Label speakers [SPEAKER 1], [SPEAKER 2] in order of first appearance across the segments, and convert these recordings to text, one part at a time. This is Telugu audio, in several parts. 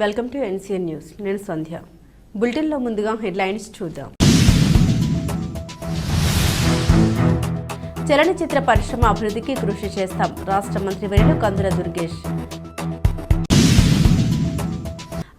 [SPEAKER 1] Welcome to NCN news. నేను సంధ్య. బులెటిన్లో ముందుగా హెడ్లైన్స్ చూద్దాం. చలనచిత్ర పరిశ్రమ అభివృద్ధికి కృషి చేస్తాం. రాష్ట్ర మంత్రి వర్యులు కందుల దుర్గేష్.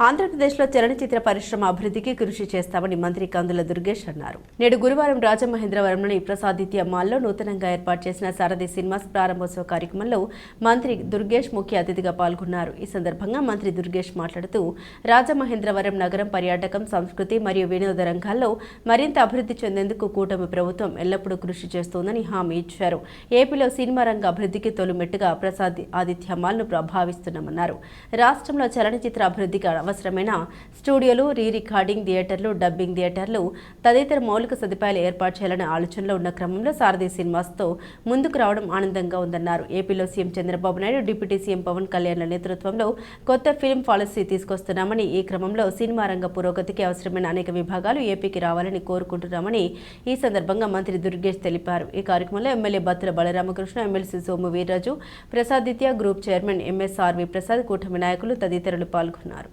[SPEAKER 1] ఆంధ్రప్రదేశ్లో చలనచిత్ర పరిశ్రమ అభివృద్ధికి కృషి చేస్తామని మంత్రి కందుల దుర్గేష్ అన్నారు. నేడు గురువారం రాజమహేంద్రవరంలోని ప్రసాదిత్య మాల్లో నూతనంగా ఏర్పాటు చేసిన సారథి సినిమాస్ ప్రారంభోత్సవ కార్యక్రమంలో మంత్రి దుర్గేష్ ముఖ్య అతిథిగా పాల్గొన్నారు. ఈ సందర్భంగా మంత్రి దుర్గేష్ మాట్లాడుతూ రాజమహేంద్రవరం నగరం పర్యాటకం సంస్కృతి మరియు వినోద రంగాల్లో మరింత అభివృద్ధి చెందేందుకు కూటమి ప్రభుత్వం ఎల్లప్పుడూ కృషి చేస్తోందని హామీ ఇచ్చారు. ఏపీలో సినిమా రంగ అభివృద్ధికి తొలిమెట్టుగా ప్రసాద్ ఆదిత్య మాల్ను ప్రభావిస్తున్నామన్నారు. రాష్ట్రంలో చలనచిత్ర అభివృద్ధికి అవసరమైన స్టూడియోలు రీ రికార్డింగ్ థియేటర్లు డబ్బింగ్ థియేటర్లు తదితర మౌలిక సదుపాయాలు ఏర్పాటు చేయాలనే ఆలోచనలో ఉన్న క్రమంలో సారథి సినిమాస్తో ముందుకు రావడం ఆనందంగా ఉందన్నారు. ఏపీలో CM Chandrababu Naidu deputy CM Pawan కళ్యాణ్ల నేతృత్వంలో కొత్త ఫిల్మ్ పాలసీ తీసుకొస్తున్నామని ఈ క్రమంలో సినిమా రంగ పురోగతికి అవసరమైన అనేక విభాగాలు ఏపీకి రావాలని కోరుకుంటున్నామని ఈ సందర్భంగా మంత్రి దుర్గేష్ తెలిపారు. ఈ కార్యక్రమంలో MLA Battula Balaramakrishna MLC Somu Veerraju Prasaditya group chairman MSRV Prasad కూటమి నాయకులు తదితరులు పాల్గొన్నారు.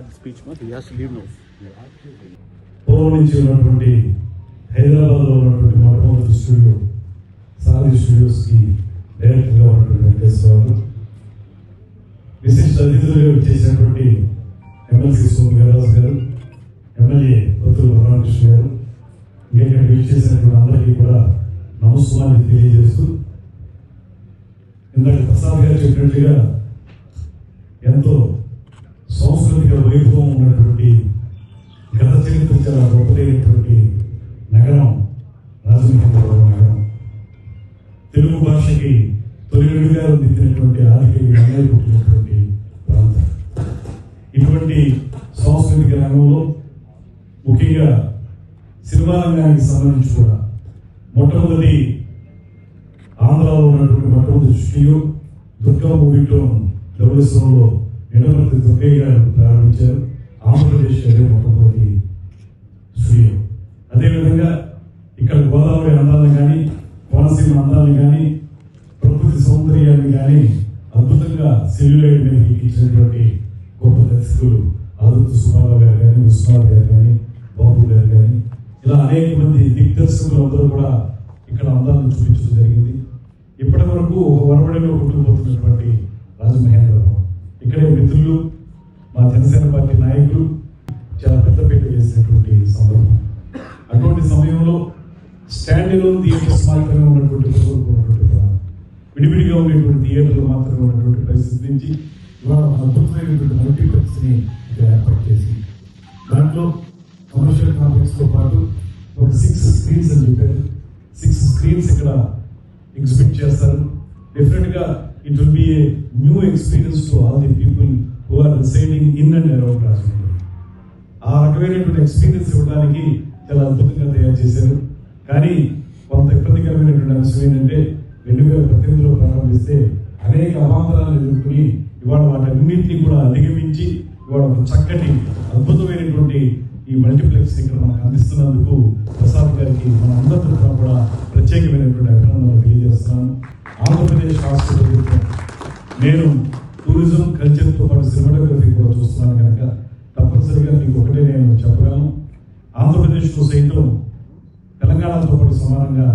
[SPEAKER 2] The speech, but he has to leave
[SPEAKER 3] పూర్వం నుంచి ఉన్నటువంటి హైదరాబాద్లో ఉన్నటువంటి మొట్టమొదటి స్టూడియో స్టూడియోస్కి డైరెక్టర్గా ఉన్నటువంటి వెంకటేశ్వర విశిష్ట అతిథులుగా చేసినటువంటి ఎమ్మెల్సీ సోమ్ గారు. ఎమ్మెల్యే పొత్తుల రామకృష్ణ గారు ఇంకా ఇక్కడ చేసినటువంటి అందరికీ కూడా నమస్కారాన్ని తెలియజేస్తూ ఇందాక ప్రసాద్ గారు చెప్పినట్టుగా ఎంతో సాంస్కృతిక వైభవం ఉన్నటువంటి గత చరిత్ర చాలా గొప్పదైనటువంటి నగరం రాజమహేంద్రవరం నగరం. తెలుగు భాషకి తొలిగా దిద్దినటువంటి ఆదికవి అన్నయ్య పుట్టినటువంటి ప్రాంతం. ఇటువంటి సాంస్కృతిక రంగంలో ముఖ్యంగా సినిమా రంగానికి సంబంధించి కూడా మొట్టమొదటి ఆంధ్రాలో ఉన్నటువంటి మొట్టమొదటి స్టూడియో దుర్గా మూవీలో డబ్ల్యూఎస్ఓలో ఎడమర్తి దుర్గయ్య గారు ప్రారంభించారు. ఆంధ్రప్రదేశ్ అదే మొట్టమొదటి స్టూడియో. అదేవిధంగా ఇక్కడ గోదావరి అందాలను కానీ కోనసీమ అందాలను కానీ ప్రకృతి సౌందర్యాన్ని కానీ అద్భుతంగా సెల్యులైట్ మీద ఎక్కించినటువంటి గొప్ప దర్శకులు ఆదుర్తి సుబ్బారావు గారు కానీ విశ్వనాథ్ గారు కానీ ఇలా అనేక మంది దిగ్దర్శకులు అందరూ కూడా ఇక్కడ అందాలను చూపించడం జరిగింది. ఇప్పటి వరకు ఒక వరవడిలో కొట్టుకుపోతున్నటువంటి రాజమహేంద్రరావు ఇక్కడే మిత్రులు మా జనసేన పార్టీ నాయకులు చాలా పెద్ద పెట్టి వేసినటువంటి సందర్భం. స్టాండ్ ఎలోన్ థియేటర్స్ మాత్రమే ఉన్నటువంటి ఉన్నటువంటి విడివిడిగా ఉండేటువంటి థియేటర్లు మాత్రమే ఉన్నటువంటి పరిస్థితి నుంచి ఇవాళ అద్భుతమైనటువంటి మల్టీప్లెక్స్ని ఇక్కడ ఏర్పాటు చేసి దాంట్లో కమర్షియల్ కాంప్లెక్స్తో పాటు ఒక సిక్స్ స్క్రీన్స్ అని చెప్పారు. సిక్స్ స్క్రీన్స్ ఇక్కడ ఎగ్జిబిట్ చేస్తారు. డెఫినెట్గా it will be a new experience to all the people who are residing in and around Rajahmundry ఆ రకమైనటువంటి ఎక్స్పీరియన్స్ ఇవ్వడానికి చాలా అద్భుతంగా తయారు చేశారు. కానీ కొంత ఇబ్బందికరమైనటువంటి అంశం ఏంటంటే రెండు వేల పద్దెనిమిదిలో ప్రారంభిస్తే అనేక అవాంతరాలు ఎదుర్కొని ఇవాళ వాటన్నింటినీ కూడా అధిగమించి ఇవాళ ఒక చక్కటి అద్భుతమైనటువంటి ఈ మల్టీప్లెక్స్ ఇక్కడ మనకు అందిస్తున్నందుకు ప్రసాద్ గారికి మన అందరి తరఫున కూడా ప్రత్యేకమైనటువంటి అభినందనలు తెలియజేస్తున్నాను. ఆంధ్రప్రదేశ్ రాష్ట్ర నేను టూరిజం కల్చర్తో పాటు సినిమాటోగ్రఫీ కూడా చూస్తున్నాను కనుక తప్పనిసరిగా మీకు ఒకటే నేను చెప్పగలను. ఆంధ్రప్రదేశ్లో సైతం తెలంగాణతో పాటు సమానంగా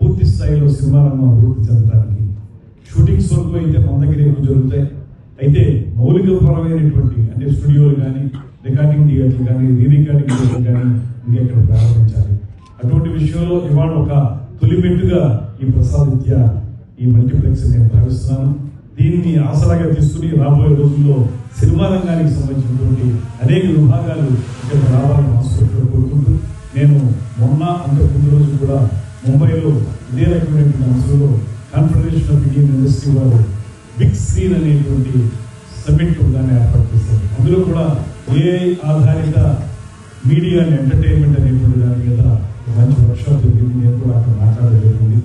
[SPEAKER 3] పూర్తి స్థాయిలో సినిమా రంగం అభివృద్ధి చెందడానికి షూటింగ్స్ వరకు అయితే మన దగ్గర ఎక్కువ జరుగుతాయి? అయితే మౌలిక పరమైనటువంటి అంటే స్టూడియోలు కానీ రికార్డింగ్ థియేటర్లు కానీ రీ రికార్డింగ్ థియేటర్లు కానీ ఇంకా ఇక్కడ ప్రారంభించాలి? అటువంటి విషయంలో ఇవాళ ఒక తొలిమెట్టుగా ఈ ప్రసాద్ విద్య ఈ మల్టీప్లెక్స్ నేను భావిస్తున్నాను. దీన్ని ఆసరాగా తీసుకుని రాబోయే రోజుల్లో సినిమా రంగానికి సంబంధించినటువంటి అనేక విభాగాలు ఇక్కడ రావాలని మనస్ఫూర్తిగా కోరుకుంటూ నేను మొన్న అంతకుముందు రోజు కూడా ముంబైలో ఇదే రకమైనటువంటి అంశంలో కాన్ఫెడరేషన్ ఆఫ్ ఇండియన్ ఇండస్ట్రీ వారు బిగ్ స్క్రీన్ అనేటువంటి సబ్మిట్ దాన్ని ఏర్పాటు చేశారు. అందులో కూడా ఏ ఆధారిత మీడియా అండ్ ఎంటర్టైన్మెంట్ అనేటువంటి దాని మీద మంచి వర్క్షాప్ జరిగింది. నేను కూడా అక్కడ మాట్లాడగలిగింది